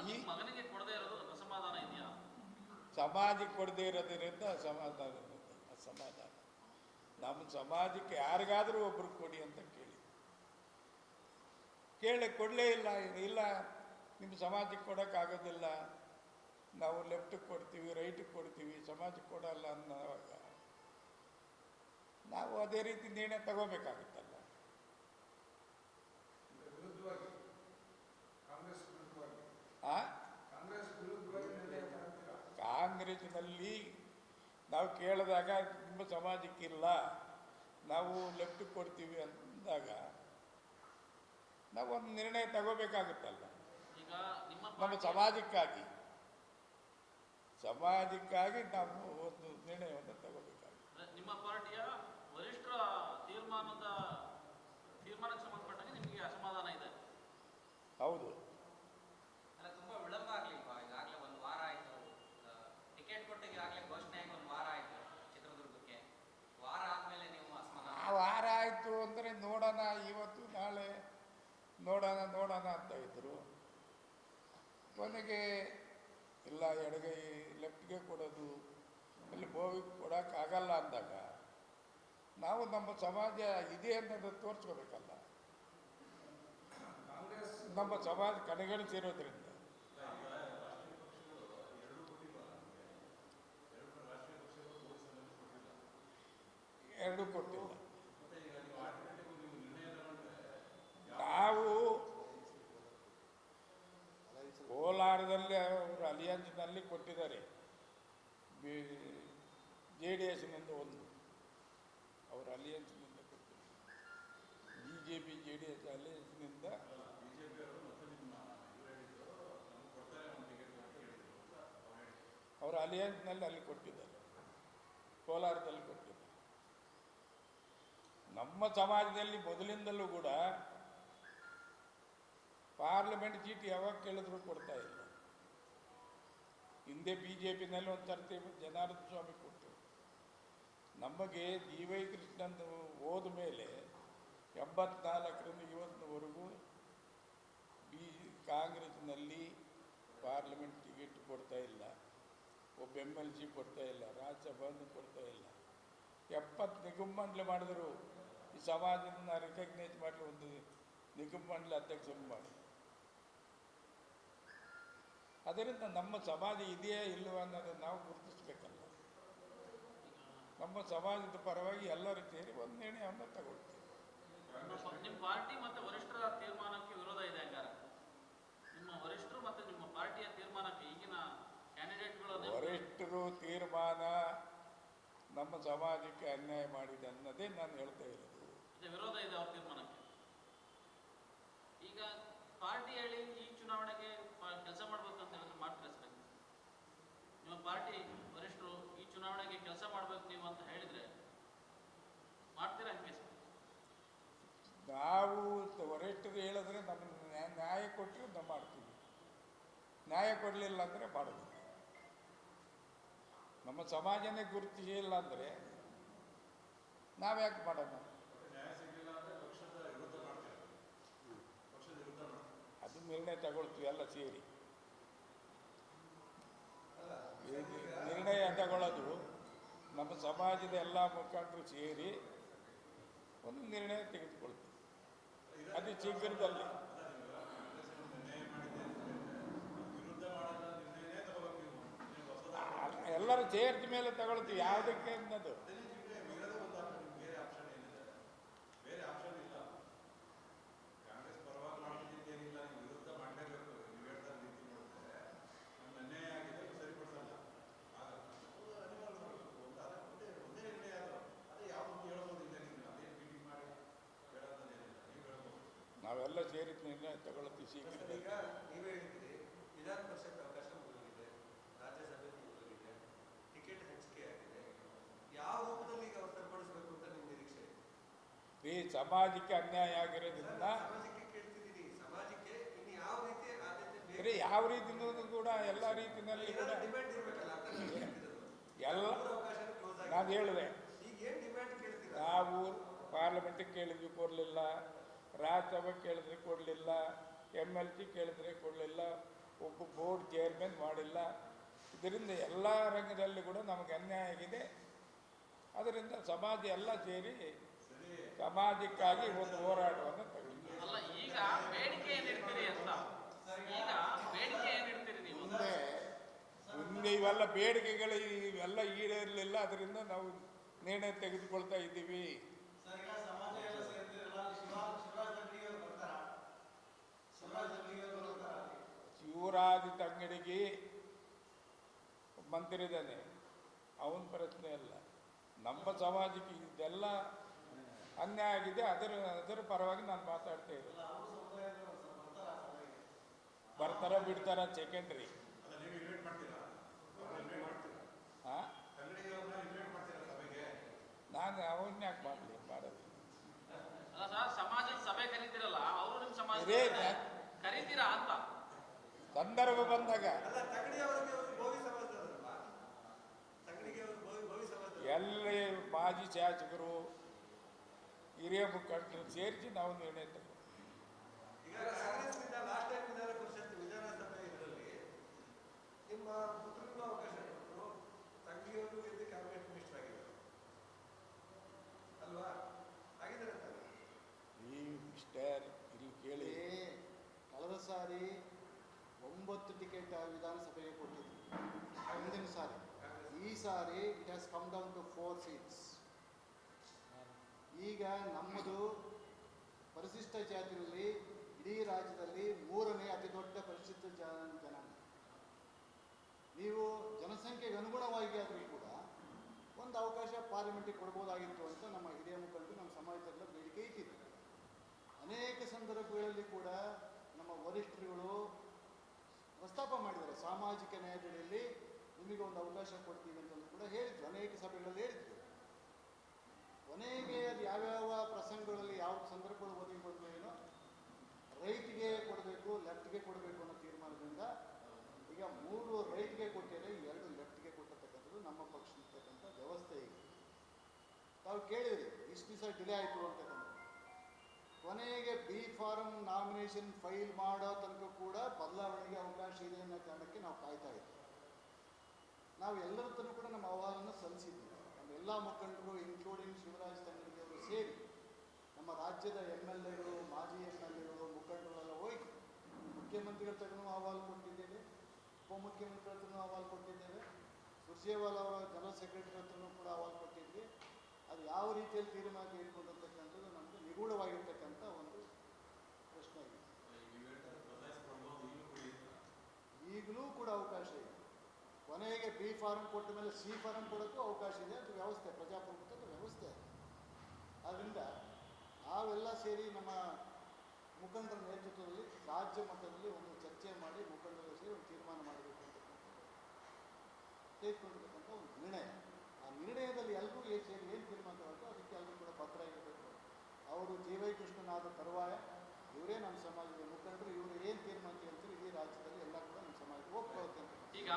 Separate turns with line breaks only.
ಮಗನಿಗೆ ಕೊಡದೇ ಇರೋದು ಅಸಮಾಧಾನ ಇದೆಯಾ?
ಸಮಾಜಕ್ಕೆ ಕೊಡದೇ ಇರೋದ್ರಿಂದ ಅಸಮಾಧಾನ. ಅಸಮಾಧಾನ. ನಮ್ಮ ಸಮಾಜಕ್ಕೆ ಯಾರಿಗಾದರೂ ಒಬ್ರು ಕೊಡಿ ಅಂತ ಕೇಳಿ. ಕೇಳಿ ಕೊಡಲೇ ಇಲ್ಲ ಇಲ್ಲ, ನಿಮ್ಮ ಸಮಾಜಕ್ಕೆ ಕೊಡೋಕ್ಕಾಗೋದಿಲ್ಲ ನಾವು ಲೆಫ್ಟಿಗೆ ಕೊಡ್ತೀವಿ ರೈಟಿಗೆ ಕೊಡ್ತೀವಿ, ಸಮಾಜಕ್ಕೆ ಕೊಡಲ್ಲ ಅನ್ನೋವಾಗ ನಾವು ಅದೇ ರೀತಿ ನಿರ್ಣಯ ತಗೋಬೇಕಾಗುತ್ತಲ್ಲ ಕಾಂಗ್ರೆಸ್ನಲ್ಲಿ ನಾವು ಕೇಳಿದಾಗ ನಿಮ್ಮ ಸಮಾಜಕ್ಕಿಲ್ಲ. ನಾವು ಲೆಫ್ಟ್ ಕೊಡ್ತೀವಿ ಅಂದಾಗ ನಾವು ಒಂದು ನಿರ್ಣಯ ತಗೋಬೇಕಾಗುತ್ತಲ್ಲ.
ಈಗ ನಿಮ್ಮ
ಸಮಾಜಕ್ಕಾಗಿ. ಸಮಾಜಕ್ಕಾಗಿ ನಾವು ಒಂದು ನಿರ್ಣಯವನ್ನು ತಗೋಬೇಕಾಗುತ್ತೆ.
ನಿಮ್ಮ ಪಾರ್ಟಿಯ ವರಿಷ್ಠರ ತೀರ್ಮಾನದ ತೀರ್ಮಾನಕ್ಕೆ ಸಂಬಂಧಪಟ್ಟಂಗೆ ನಿಮಗೆ ಅಸಮಾಧಾನ ಇದೆ.
ಹೌದು
ಅಲ್ಲ ತುಂಬಾ ವಿಳಂಬ ಆಗ್ಲಿಲ್ವಾ ಈಗಾಗಲೇ ಒಂದು ವಾರ ಆಯ್ತು ಆ, ಟಿಕೆಟ್ ಕೊಟ್ಟಿಗೆ ಈಗಾಗಲೇ ಘೋಷಣೆ ಆಗಿ ಒಂದು ವಾರ ಆಯ್ತು ಚಿತ್ರದುರ್ಗಕ್ಕೆ ವಾರ ಆದ್ಮೇಲೆ ನೀವು ಅಸಮಾಧಾನ
ಆ ವಾರ ಆಯಿತು ಅಂದರೆ ನೋಡೋಣ ಇವತ್ತು ನಾಳೆ ನೋಡೋಣ ನೋಡೋಣ ಅಂತ ಇದ್ದರು ಕೊನೆಗೆ ಇಲ್ಲ, ಎಡಗೈ ಲೆಫ್ಟ್ಗೆ ಕೊಡೋದು ಅಲ್ಲಿ ಬೋವಿಗೆ ಕೊಡೋಕ್ಕಾಗಲ್ಲ ಅಂದಾಗ ನಾವು ನಮ್ಮ ಸಮಾಜ ಇದೆ ಅನ್ನೋದು ತೋರಿಸ್ಕೋಬೇಕಲ್ಲ. ನಮ್ಮ ಸಮಾಜ ಕಡೆಗಣಿಸಿರೋದ್ರಿಂದ. ಎರಡು ಕೊಟ್ಟಿಲ್ಲ ನಾವು ಕೋಲಾರದಲ್ಲಿ ಅವರು ಅಲಿಯನ್ಸ್ನಲ್ಲಿ ಕೊಟ್ಟಿದ್ದಾರೆ ಬಿ ಜೆ ಡಿ ಎಸ್ನಿಂದ ಒಂದು ಅವರು ಅಲಿಯನ್ಸ್ನಿಂದ B J P J D S ಅಲಿಯನ್ಸ್ನಿಂದ ಅವರು ಅಲಿಯನ್ಸ್ನಲ್ಲಿ ಅಲ್ಲಿ ಕೊಟ್ಟಿದ್ದಾರೆ. ಕೋಲಾರದಲ್ಲಿ ಕೊಟ್ಟಿದ್ದಾರೆ. ನಮ್ಮ ಸಮಾಜದಲ್ಲಿ ಮೊದಲಿಂದಲೂ ಕೂಡ ಪಾರ್ಲಿಮೆಂಟ್ ಚೀಟಿ ಯಾವಾಗ ಕೇಳಿದ್ರು ಕೊಡ್ತಾ ಇಲ್ಲ. ಹಿಂದೆ ಬಿ ಜೆ ಪಿನಲ್ಲಿ ಒಂದು ಸರ್ತಿ ಜನಾರ್ದನ ಸ್ವಾಮಿ ಕೊಟ್ಟರು. ನಮಗೆ ಜಿ ವೈ ಕೃಷ್ಣನ್ ಹೋದ ಮೇಲೆ ಎಂಬತ್ನಾಲ್ಕರಿಂದ ಇವತ್ತಿನವರೆಗೂ ಬಿ ಕಾಂಗ್ರೆಸ್ನಲ್ಲಿ ಪಾರ್ಲಿಮೆಂಟ್ ಟಿಕೆಟ್ ಕೊಡ್ತಾ ಇಲ್ಲ. ಒಬ್ಬ ಎಂ ಎಲ್ ಸಿ ಕೊಡ್ತಾ ಇಲ್ಲ, ರಾಜ್ಯಸಭಾನು ಕೊಡ್ತಾ ಇಲ್ಲ. ಎಪ್ಪತ್ತು ನಿಗಮ ಮಾಡಿದ್ರು. ಈ ಸಮಾಜವನ್ನು ರೆಕಗ್ನೈಸ್ ಮಾಡಲಿ ಒಂದು ನಿಗಮ ಅಧ್ಯಕ್ಷ ಮಾಡಿ. ಅದರಿಂದ ನಮ್ಮ ಸಮಾಜ ಇದೆಯಾ ಇಲ್ಲವಾ ಅನ್ನೋದನ್ನು ನಾವು ಗುರುತಿಸ್ಬೇಕಲ್ಲ. ನಮ್ಮ ಸಮಾಜದ ಪರವಾಗಿ ಎಲ್ಲರೂ ಸೇರಿ ಒಂದು ನಿರ್ಣಯವನ್ನು ತಗೊಳ್ತೀವಿ.
ನಿಮ್ಮ ಪಾರ್ಟಿ ಮತ್ತು ವರಿಷ್ಠರ ತೀರ್ಮಾನಕ್ಕೆ ವಿರೋಧ ಇದೆ ಹಂಗಾರೆ? ನಿಮ್ಮ ವರಿಷ್ಠರು ಮತ್ತು ನಿಮ್ಮ ಪಾರ್ಟಿಯ ತೀರ್ಮಾನಕ್ಕೆ ಈಗಿನ ಕ್ಯಾಂಡಿಡೇಟ್ಗಳು
ವರಿಷ್ಠರು ತೀರ್ಮಾನ ನಮ್ಮ ಸಮಾಜಕ್ಕೆ ಅನ್ಯಾಯ ಮಾಡಿದೆ ಅನ್ನೋದೇ ನಾನು ಹೇಳ್ತಾ ಇರೋದು.
ವಿರೋಧ ಇದೆ ಅವ್ರ ತೀರ್ಮಾನಕ್ಕೆ? ಈಗ ಪಾರ್ಟಿ ಹೇಳಿ ಈ ಚುನಾವಣೆಗೆ ಕೆಲಸ ಮಾಡ್ಬೇಕಂತ ಹೇಳಿದ್ರೆ ಮಾಡ್ತಾರೆ ಸರ್? ನಿಮ್ಮ ಪಾರ್ಟಿ ವರಿಷ್ಠರು ಈ ಚುನಾವಣೆಗೆ ಕೆಲಸ ಮಾಡ್ಬೇಕು ನೀವು ಅಂತ ಹೇಳಿದ್ರೆ ಮಾಡ್ತೀರಾ ಹೆಂಗೆ
ನಾವು ವರಿಷ್ಠರು ಹೇಳಿದ್ರೆ ನಮ್ಮ ನ್ಯಾಯ ಕೊಟ್ಟರೆ ನಾವು ಮಾಡ್ತೀವಿ. ನ್ಯಾಯ ಕೊಡಲಿಲ್ಲ ಅಂದರೆ ಮಾಡೋದು. ನಮ್ಮ ಸಮಾಜನೇ ಗುರುತಿಸಿಲ್ಲ ಅಂದರೆ ನಾವ್ಯಾಕೆ ಮಾಡೋಣ ಅದು ನಿರ್ಣಯ ತಗೊಳ್ತೀವಿ ಎಲ್ಲ ಸೇರಿ. ನಿರ್ಣಯ ತಗೊಳ್ಳೋದು. ನಮ್ಮ ಸಮಾಜದ ಎಲ್ಲ ಮುಖಂಡರು ಸೇರಿ ಒಂದು ನಿರ್ಣಯ ತೆಗೆದುಕೊಳ್ತೀವಿ. ಅದು ಶೀಘ್ರದಲ್ಲಿ. ಎಲ್ಲರೂ ಸೇರಿದ ಮೇಲೆ ತಗೊಳ್ತೀವಿ. ಯಾವುದಕ್ಕೆ ಅನ್ನೋದು
ಬೇರೆ ಆಪ್ಷನ್ ಇಲ್ಲ ಕಾಂಗ್ರೆಸ್ ಪರವಾಗಿ ಮಾಡ್ತಿದ್ದ ಏನಿಲ್ಲ ನೀವು ವಿರುದ್ಧ ಮಾಡಲೇಬೇಕು ನೀವು ಹೇಳ್ತಾ ರೀತಿ ನೋಡಿದ್ರೆ ನಮ್ಗೆ ಅನ್ಯಾಯ ಆಗಿದೆ ಅದು ಸರಿಪಡಿಸಲ್ಲ ಆಗಲ್ಲ ಅದು ಅನಿವಾರ್ಯ ಮಾಡಬೇಕು ಅಂತ ಅದೇ ಒಂದೇ ಒಂದೇ ನಿರ್ಣಯ ಅದು ಅದೇ ಯಾವುದು ಹೇಳ್ಬೋದಿಲ್ಲ ನೀವು ಅದೇ ಮೀಟಿಂಗ್ ಮಾಡಿ ಹೇಳೋದೇನಿಲ್ಲ ನೀವು ಹೇಳ್ಬೋದು
ನಾವೆಲ್ಲ ಸೇರಿ ನಿರ್ಣಯ
ಸರ್,
ಶೀಘ್ರದಲ್ಲಿ
ವಿಧಾನ ಪರಿಷತ್ ಅವಕಾಶ ಮುಗಿದಿದೆ ರಾಜ್ಯಸಭೆ ಮುಗಿದಿದೆ ಟಿಕೆಟ್ ಹಂಚಿಕೆ ಆಗಿದೆ ಯಾವ ರೂಪದಲ್ಲಿ ಈಗ ಅವ್ರು ಅಂತ ನಿಮ್ಮ ನಿರೀಕ್ಷೆ?
ಈ ಸಮಾಜಕ್ಕೆ ಅನ್ಯಾಯ ಆಗಿರೋದ್ರಿಂದ
ನಾನು ಸಮಾಜಕ್ಕೆ ಕೇಳ್ತಿದ್ದೀನಿ ಸಮಾಜಕ್ಕೆ ಇನ್ನು ಯಾವ ರೀತಿ ಆದ್ಯತೆ ಬೇಕು?
ಬೇರೆ ಯಾವ ರೀತಿಯಲ್ಲೂ ಕೂಡ ಎಲ್ಲ ರೀತಿಯಲ್ಲಿ ಕೂಡ
ಡಿಮ್ಯಾಂಡ್ ಇರ್ಬೇಕಲ್ಲ.
ಎಲ್ಲ. ನಾನು ಹೇಳಿದೆ
ಈಗ ಏನು ಡಿಮ್ಯಾಂಡ್ ಕೇಳ್ತೀರಾ
ನಾವು ಪಾರ್ಲಿಮೆಂಟಿಗೆ ಕೇಳಿದ್ವಿ ಕೊಡಲಿಲ್ಲ ರಾಜ್ಯಸಭೆ ಕೇಳಿದ್ರೆ ಕೊಡಲಿಲ್ಲ ಎಂ ಎಲ್ ಸಿ ಕೇಳಿದ್ರೆ ಕೊಡಲಿಲ್ಲ ಒಬ್ಬ ಬೋರ್ಡ್ ಚೇರ್ಮನ್ ಮಾಡಿಲ್ಲ. ಇದರಿಂದ ಎಲ್ಲ ರಂಗದಲ್ಲಿ ಕೂಡ ನಮಗೆ ಅನ್ಯಾಯ ಆಗಿದೆ. ಅದರಿಂದ ಸಮಾಜ ಎಲ್ಲ ಸೇರಿ ಸಮಾಜಕ್ಕಾಗಿ ಒಂದು ಹೋರಾಟವನ್ನು ಮುಂದೆ ಮುಂದೆ ಇವೆಲ್ಲ ಬೇಡಿಕೆಗಳು ಇವೆಲ್ಲ ಈಡೇರಲಿಲ್ಲ ಅದರಿಂದ ನಾವು ನಿರ್ಣಯ ತೆಗೆದುಕೊಳ್ತಾ ಇದ್ದೀವಿ
ಸರ್ ಈಗ ಸಮಾಜ ಎಲ್ಲ ಸೇರ್ತಿರಲ್ಲ ಶಿವರಾಜ್ ಶಿವರಾಜ್ ತಂಗಡಿಗೆ ಅವ್ರು ಬರ್ತಾರಾ ಶಿವರಾಜ್ ತಂಗಡಿಗೆ ಅವ್ರು ಬರ್ತಾರಾ
ಶಿವರಾಜ್ ತಂಗಡಿಗೆ ಮಂತ್ರಿದ್ದಾನೆ. ಅವನ ಪ್ರಶ್ನೆ ಅಲ್ಲ. ನಮ್ಮ ಸಮಾಜಕ್ಕೆ ಇದೆಲ್ಲ ಅನ್ಯಾಯ ಆಗಿದೆ ಅದರ ಅದರ ಪರವಾಗಿ ನಾನು ಮಾತಾಡ್ತಾ
ಸರ್ ಬರ್ತಾರಾ
ಬಿಡ್ತಾರ ಸೆಕೆಂಡ್ರಿ
ಇನ್ವೈಟ್ ಮಾಡ್ತೀರಾ? ಅವ್ರನ್ನ ಇನ್ವೈಟ್ ಮಾಡ್ತೀರಾ?
ಹಾಂ?
ತಂಗಡಿಗೆ ಇನ್ವೈಟ್ ಮಾಡ್ತೀರಾ ಸಭೆಗೆ?
ನಾನು ಅವನ್ನ ಯಾಕೆ ಮಾಡಲಿ ಮಾಡೋದು?
ಅಲ್ಲ ಸರ್ ಸಮಾಜದ ಸಭೆ ಕರೀತಿರಲ್ಲ ಅವರು ನಿಮ್ಮ ಸಮಾಜ ಕರೀತೀರಾ ಅಂತ?
ಸಂದರ್ಭ ಬಂದಾಗ ಎಲ್ಲಿ ಮಾಜಿ ಶಾಸಕರು ಹಿರಿಯ ಮುಖಂಡರು ಸೇರಿಸಿ ನಾವು ನಿರ್ಣಯ ತಗೊಂಡು
ಈಗ
ಟಿಕೆಟ್ ವಿಧಾನಸಭೆಗೆ ಕೊಟ್ಟಿದ್ರು. ಸಾರಿ. ಈ ಸಾರಿ it has come down to four seats ಈಗ ನಮ್ಮದು ಪರಿಶಿಷ್ಟ ಜಾತಿಯಲ್ಲಿ ಇಡೀ ರಾಜ್ಯದಲ್ಲಿ ಮೂರನೇ ಅತಿ ದೊಡ್ಡ ಪರಿಶಿಷ್ಟ ಜನ ನೀವು ಜನಸಂಖ್ಯೆಗೆ ಅನುಗುಣವಾಗಿ ಆದರೂ ಕೂಡ ಒಂದು ಅವಕಾಶ ಪಾರ್ಲಿಮೆಂಟಿಗೆ ಕೊಡ್ಬೋದಾಗಿತ್ತು ಅಂತ ನಮ್ಮ ಹಿರಿಯ ಮುಖಂಡರು, ನಮ್ಮ ಸಮಾಜದಲ್ಲ ಬೇಡಿಕೆ ಇಟ್ಟಿದ್ದಾರೆ. ಅನೇಕ ಸಂದರ್ಭಗಳಲ್ಲಿ ಕೂಡ ನಮ್ಮ ವರಿಷ್ಠರುಗಳು ಪ್ರಸ್ತಾಪ ಮಾಡಿದ್ದಾರೆ. ಸಾಮಾಜಿಕ ನ್ಯಾಯದಲ್ಲಿ ನಿಮಗೆ ಒಂದು ಅವಕಾಶ ಕೊಡ್ತೀವಿ ಅಂತ ಕೂಡ ಹೇಳಿದ್ರು. ಅನೇಕ ಸಭೆಗಳಲ್ಲಿ ಹೇಳಿದ್ರು. ಕೊನೆಗೆ ಅದು ಯಾವ್ಯಾವ ಪ್ರಸಂಗಗಳಲ್ಲಿ ಯಾವ ಸಂದರ್ಭಗಳು ಒದಗಿ ಬಂದ್ರೇನೋ ರೈಟ್ಗೆ ಕೊಡಬೇಕು, ಲೆಫ್ಟ್ಗೆ ಕೊಡಬೇಕು ಅನ್ನೋ ತೀರ್ಮಾನದಿಂದ ಈಗ ಮೂರು ರೈಟ್ಗೆ ಕೊಟ್ಟಿದ್ರೆ ಎರಡು ಲೆಫ್ಟ್ಗೆ ಕೊಟ್ಟಿರ್ತಕ್ಕಂಥದ್ದು ನಮ್ಮ ಪಕ್ಷದತಕ್ಕಂಥ ವ್ಯವಸ್ಥೆ ಈಗ. ತಾವು ಕೇಳಿದ್ರಿ, ಇಷ್ಟು ದಿವಸ ಡಿಲೇ ಆಯಿತು ಅಂತಕ್ಕಂಥ ಕೊನೆಗೆ ಬಿ ಫಾರಂ ನಾಮಿನೇಷನ್ ಫೈಲ್ ಮಾಡೋ ತನಕ ಕೂಡ ಕಾರಣಕ್ಕೆ ನಾವು ಕಾಯ್ತಾ ಇದ್ದೀವಿ ನಾವು ಎಲ್ಲರತ್ತೂ ಕೂಡ ನಮ್ಮ ಅಹವಾಲನ್ನು ಸಲ್ಲಿಸಿದ್ದೀವಿ ನಮ್ಮ ಎಲ್ಲ ಮುಖಂಡರು ಇನ್ಕ್ಲೂಡಿಂಗ್ ಶಿವರಾಜ್ ತಂಗಡಿಗೆ ಸೇರಿ ನಮ್ಮ ರಾಜ್ಯದ ಎಂ ಎಲ್ ಎಗಳು ಮಾಜಿ ಎಂ ಎಲ್ ಎಗಳು ಮುಖಂಡರೆಲ್ಲ ಹೋಗಿ ಮುಖ್ಯಮಂತ್ರಿಗಳ ತಗೂ ಅಹವಾಲು ಕೊಟ್ಟಿದ್ದೇವೆ ಉಪಮುಖ್ಯಮಂತ್ರಿ ಹತ್ರನೂ ಅಹವಾಲು ಕೊಟ್ಟಿದ್ದೇವೆ, ಸುರ್ಜೇವಾಲ ಅವರ ಜನರಲ್ ಸೆಕ್ರೆಟರಿ ಹತ್ರನೂ ಕೂಡ ಅಹವಾಲು ಕೊಟ್ಟಿದ್ವಿ. ಅದು ಯಾವ ರೀತಿಯಲ್ಲಿ ತೀರ್ಮಾನ ತೆಗೆದುಕೊಂಡಿರ್ತಕ್ಕಂಥದ್ದು ನಮಗೆ ನಿಗೂಢವಾಗಿರ್ತಕ್ಕಂಥ ಒಂದು ಪ್ರಶ್ನೆ ಆಗಿದೆ ಈಗಲೂ ಕೂಡ ಅವಕಾಶ ಇದೆ. ಕೊನೆಗೆ ಬಿ ಫಾರಂ ಕೊಟ್ಟ ಮೇಲೆ ಸಿ ಫಾರಂ ಕೊಡೋಕ್ಕೂ ಅವಕಾಶ ಇದೆ, ಅದು ವ್ಯವಸ್ಥೆ, ಪ್ರಜಾಪ್ರಭುತ್ವದ ವ್ಯವಸ್ಥೆ ಆದ್ದರಿಂದ ನಾವೆಲ್ಲ ಸೇರಿ ನಮ್ಮ ಮುಖಂಡರ ನೇತೃತ್ವದಲ್ಲಿ, ರಾಜ್ಯ ಮಟ್ಟದಲ್ಲಿ ಒಂದು ಚರ್ಚೆ ಮಾಡಿ ಮುಖಂಡರು ಸೇರಿ ಒಂದು ತೀರ್ಮಾನ ಮಾಡಬೇಕು ತೆಗೆದುಕೊಂಡಿರ್ತಕ್ಕಂಥ ಒಂದು ನಿರ್ಣಯ. ಆ ನಿರ್ಣಯದಲ್ಲಿ ಎಲ್ಲರೂ ಏನು ಸೇರಿ ಏನು ತೀರ್ಮಾನ ಅದಕ್ಕೆ ಎಲ್ಲರೂ ಕೂಡ ಪತ್ರ ಇರಬೇಕು. ಅವರು ಜಿ ವೈ ಕೃಷ್ಣನಾದ ತರುವಾಯ, ಇವರೇ ನಮ್ಮ ಸಮಾಜದ ಮುಖಂಡರು, ಇವರು ಏನು ತೀರ್ಮಾನ ಕೇಳ್ತೀರಿ ಇಡೀ ರಾಜ್ಯದಲ್ಲಿ ಎಲ್ಲ ಕೂಡ
ಈಗ